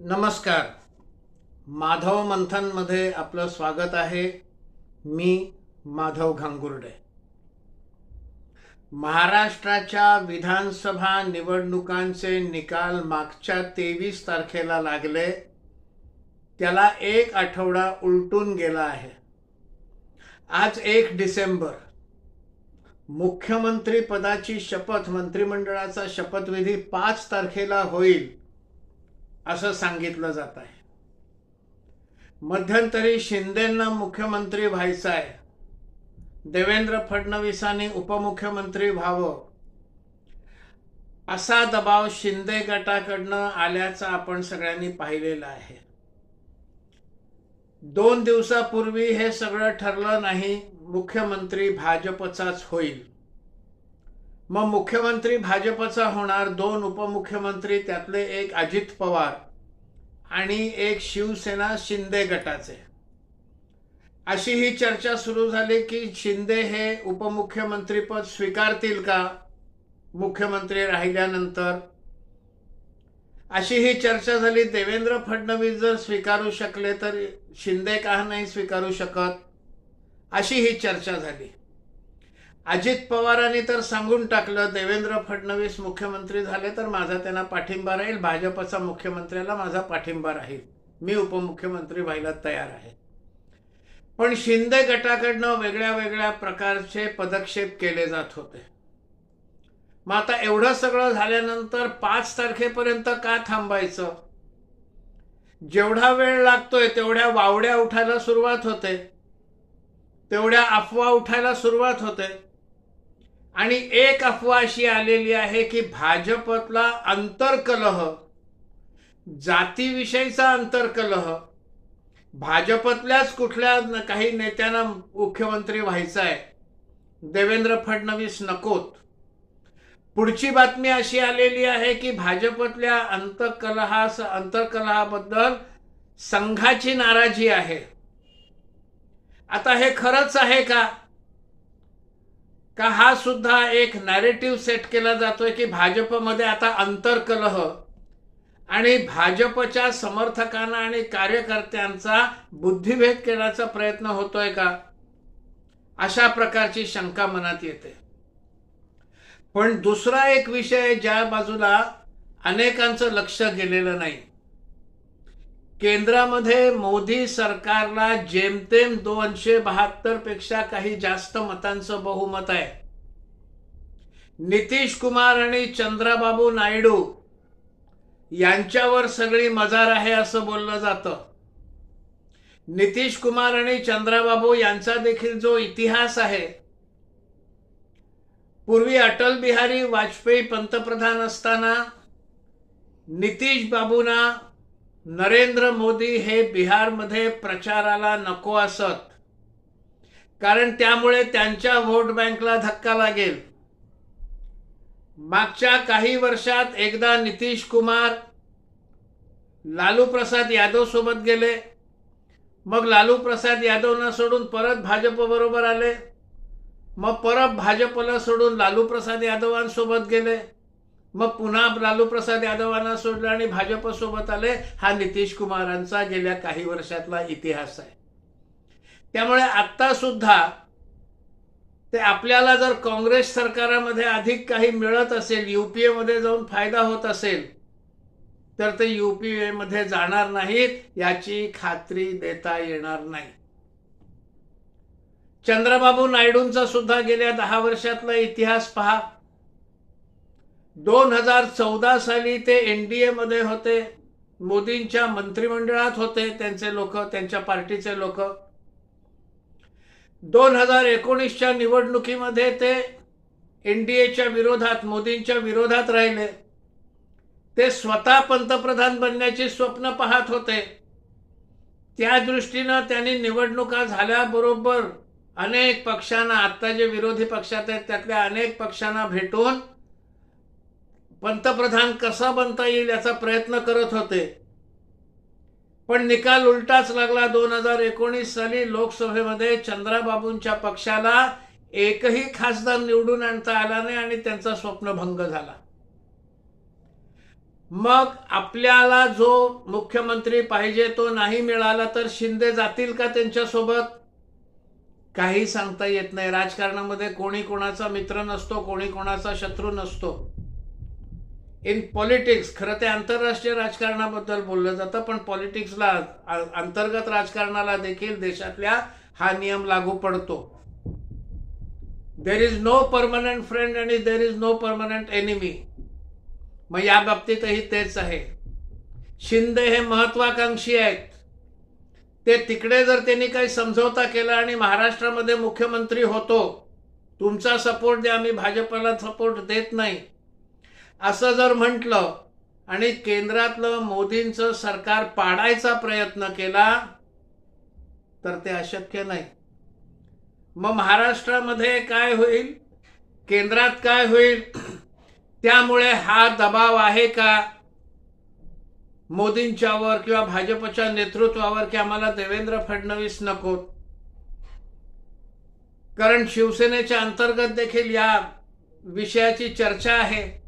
नमस्कार. माधव मंथनमध्ये आपलं स्वागत आहे. मी माधव घांगुर्डे. महाराष्ट्राच्या विधानसभा निवडणुकांचे निकाल मागच्या तेवीस तारखेला लागले. त्याला एक आठवडा उलटून गेला आहे. आज एक डिसेंबर. मुख्यमंत्री पदाची शपथ मंत्रिमंडळाचा शपथविधी पाच तारखेला होईल. असं सांगितलं जात आहे. मध्यंतरी शिंदेंना मुख्यमंत्री व्हायचं आहे. देवेंद्र फडणवीसांनी उपमुख्यमंत्री व्हावं. असा दबाव शिंदे गटाकडनं आल्याचा आपण सगळ्यांनी पाहिलेलं आहे. दोन दिवसापूर्वी हे सगळं ठरलं नाही मुख्यमंत्री भाजपचाच होईल. मग मुख्यमंत्री भाजपचा होणार दोन उपमुख्यमंत्री त्यातले एक अजित पवार आणि एक शिवसेना शिंदे गटाचे. अशी ही चर्चा सुरू झाली की शिंदे हे उपमुख्यमंत्रीपद स्वीकारतील का? मुख्यमंत्री राहिल्यानंतर. अशी ही चर्चा झाली देवेंद्र फडणवीस जर स्वीकारू शकले तर शिंदे का नाही स्वीकारू शकत? अशी ही चर्चा झाली. अजित पवारांनी तर सांगून टाकलं देवेंद्र फडणवीस मुख्यमंत्री झाले तर माझा त्यांना पाठिंबा राहील भाजपचा मुख्यमंत्र्याला माझा पाठिंबा राहील. मी उपमुख्यमंत्री व्हायला तयार आहे. पण शिंदे गटाकडनं वेगळ्या वेगळ्या प्रकारचे पदक्षेप केले जात होते. मग आता एवढं सगळं झाल्यानंतर पाच तारखेपर्यंत का थांबायचं? जेवढा वेळ लागतोय तेवढ्या वावड्या उठायला सुरुवात होते. तेवढ्या अफवा उठायला सुरुवात होते. आणि एक अफवा अशी आलेली आहे की भाजपतला आंतरकलह जातीविषयीचा आंतरकलह भाजपतल्याच कुठल्या काही नेत्यांना मुख्यमंत्री व्हायचं आहे देवेंद्र फडणवीस नकोत. पुढची बातमी अशी आलेली आहे की भाजपतल्या अंतकलहा अंतर्कलहाबद्दल संघाची नाराजी आहे. आता हे खरंच आहे का? का हा सुद्धा एक नॅरेटिव्ह सेट केला जातोय की भाजपमध्ये आता अंतर्कलह. आणि भाजपच्या समर्थकांना आणि कार्यकर्त्यांचा बुद्धिभेद केल्याचा प्रयत्न होतोय का? अशा प्रकारची शंका मनात येते. पण दुसरा एक विषय ज्या बाजूला अनेकांचं लक्ष गेलेलं नाही. केंद्रामध्ये मोदी सरकारला जेमतेम दोनशे बहात्तरपेक्षा काही जास्त मतांचं बहुमत आहे. नितीश कुमार आणि चंद्राबाबू नायडू यांच्यावर सगळी मजार आहे असं बोललं जातं. नितीश कुमार आणि चंद्राबाबू यांचा देखील जो इतिहास आहे पूर्वी अटल बिहारी वाजपेयी पंतप्रधान असताना नितीश बाबूंना नरेंद्र मोदी हे बिहारमध्ये प्रचाराला नको असत. कारण त्यामुळे त्यांच्या व्होट बँकला धक्का लागेल. मागच्या काही वर्षात एकदा नितीश कुमार लालू प्रसाद यादव सोबत गेले. मग लालू प्रसाद यादवना सोडून परत भाजपबरोबर आले. मग परत भाजपला सोडून लालू प्रसाद यादवांसोबत गेले. मग पुन्हा लालू प्रसाद यादवांना सोडलं आणि भाजपसोबत आले हा नितीश कुमारांचा गेल्या काही वर्षातला इतिहास आहे. त्यामुळे आत्ता सुद्धा ते आपल्याला जर काँग्रेस सरकारामध्ये अधिक काही मिळत असेल युपीएमध्ये जाऊन फायदा होत असेल तर ते युपीए मध्ये जाणार नाहीत याची खात्री देता येणार नाही. चंद्रबाबू नायडूंचा सुद्धा गेल्या दहा वर्षातला इतिहास पहा. दोन हजार चौदा साली ते एन डी एमध्ये होते. मोदींच्या मंत्रिमंडळात होते त्यांचे लोक त्यांच्या पार्टीचे लोक. दोन हजार एकोणीसच्या निवडणुकीमध्ये ते एनडीएच्या विरोधात मोदींच्या विरोधात राहिले. ते स्वतः पंतप्रधान बनण्याची स्वप्न पाहत होते. त्या दृष्टीनं त्यांनी निवडणुका झाल्याबरोबर अनेक पक्षांना आत्ता जे विरोधी पक्षात आहेत त्यातल्या अनेक पक्षांना भेटून पंतप्रधान कसा बनता येईल याचा प्रयत्न करत होते. पण निकाल उलटाच लागला. दोन हजार एकोणीस साली लोकसभेमध्ये चंद्राबाबूंच्या पक्षाला एकही खासदार निवडून आणता आला नाही आणि त्यांचा स्वप्नभंग झाला. मग आपल्याला जो मुख्यमंत्री पाहिजे तो नाही मिळाला तर शिंदे जातील का त्यांच्यासोबत? काही सांगता येत नाही. राजकारणामध्ये कोणी कोणाचा मित्र नसतो कोणी कोणाचा शत्रू नसतो. इन पॉलिटिक्स खरं ते आंतरराष्ट्रीय राजकारणाबद्दल बोललं जातं पण पॉलिटिक्सला अंतर्गत राजकारणाला देखील देशातल्या हा नियम लागू पडतो. There is no permanent friend आणि there is no permanent enemy मग या बाबतीतही तेच आहे. शिंदे हे महत्वाकांक्षी आहेत. ते तिकडे जर त्यांनी काही समझौता केला आणि महाराष्ट्रामध्ये मुख्यमंत्री होतो तुमचा सपोर्ट द्या आम्ही भाजपला सपोर्ट देत नाही. असं जर म्हटलं आणि केंद्रातलं मोदींचं सरकार पाडायचा प्रयत्न केला तर ते अशक्य नाही. मग महाराष्ट्रामध्ये काय होईल? केंद्रात काय होईल? त्यामुळे हा दबाव आहे का? मोदींच्यावर किंवा भाजपच्या नेतृत्वावर की आम्हाला देवेंद्र फडणवीस नकोत कारण शिवसेनेच्या अंतर्गत देखील या विषयाची चर्चा आहे.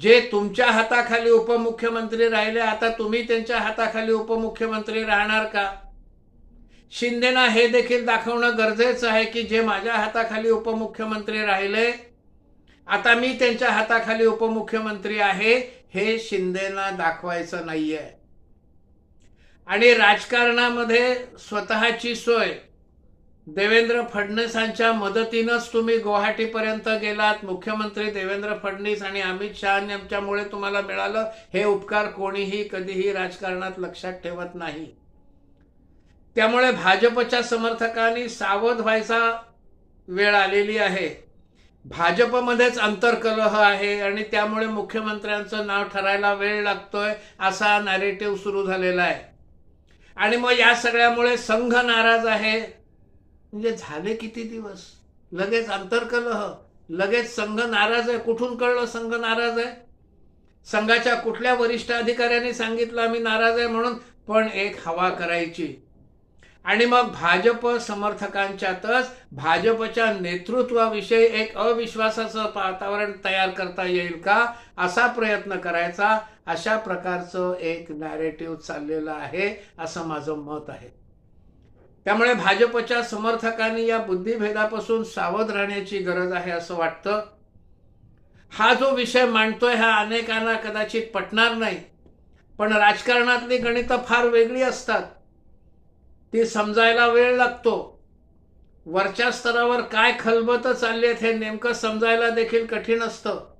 जे तुमच्या हाताखाली उपमुख्यमंत्री राहिले आता तुम्ही त्यांच्या हाताखाली उपमुख्यमंत्री राहणार का? शिंदेना हे देखील दाखवणं गरजेचं आहे की जे माझ्या हाताखाली उपमुख्यमंत्री राहिले आता मी त्यांच्या हाताखाली उपमुख्यमंत्री आहे हे शिंदेना दाखवायचं नाहीये. आणि राजकारणामध्ये स्वतःची सोय देवेंद्र फडणवीसांच्या मदतीनंच तुम्ही गुवाहाटीपर्यंत गेलात. मुख्यमंत्री देवेंद्र फडणवीस आणि अमित शहा यांच्यामुळे तुम्हाला मिळालं. हे उपकार कोणीही कधीही राजकारणात लक्षात ठेवत नाही. त्यामुळे भाजपच्या समर्थकांनी सावध व्हायचा वेळ आलेली आहे. भाजपमध्येच अंतर्कलह आहे आणि त्यामुळे मुख्यमंत्र्यांचं नाव ठरायला वेळ लागतोय असा नॅरेटिव्ह सुरू झालेला आहे. आणि मग या सगळ्यामुळे संघ नाराज आहे. म्हणजे झाले किती दिवस? लगेच अंतर्कलह लगेच संघ नाराज आहे. कुठून कळलं संघ नाराज आहे? संघाच्या कुठल्या वरिष्ठ अधिकाऱ्यांनी सांगितलं आम्ही नाराज आहे म्हणून पण एक हवा करायची. आणि मग भाजप समर्थकांच्यातच भाजपच्या नेतृत्वाविषयी एक अविश्वासाचं वातावरण तयार करता येईल का? असा प्रयत्न करायचा. अशा प्रकारचं एक नॅरेटिव्ह चाललेलं आहे असं माझं मत आहे. त्यामुळे भाजपच्या समर्थकांनी या बुद्धिभेदापासून सावध राहण्याची गरज आहे असं वाटतं. हा जो विषय मांडतोय हा अनेकांना कदाचित पटणार नाही. पण राजकारणातली गणितं फार वेगळी असतात. ती समजायला वेळ लागतो. वरच्या स्तरावर काय खलबत चालली आहेत हे नेमकं समजायला देखील कठीण असतं.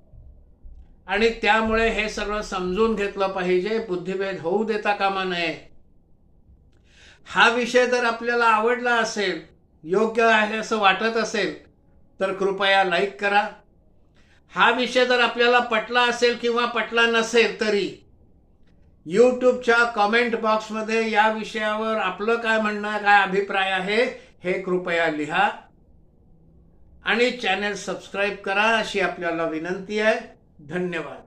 आणि त्यामुळे हे सगळं समजून घेतलं पाहिजे. बुद्धिभेद होऊ देता कामा नये. हा विषय जर आपल्याला आवडला असेल योग्य आहे असं वाटत असेल तर कृपया लाईक करा. हा विषय जर आपल्याला पटला असेल किंवा पटला नसेल तरी यूट्यूबच्या कमेंट बॉक्समध्ये या विषयावर आपलं काय म्हणणं काय अभिप्राय आहे हे कृपया लिहा. आणि चॅनल सबस्क्राईब करा अशी आपल्याला विनंती आहे. धन्यवाद.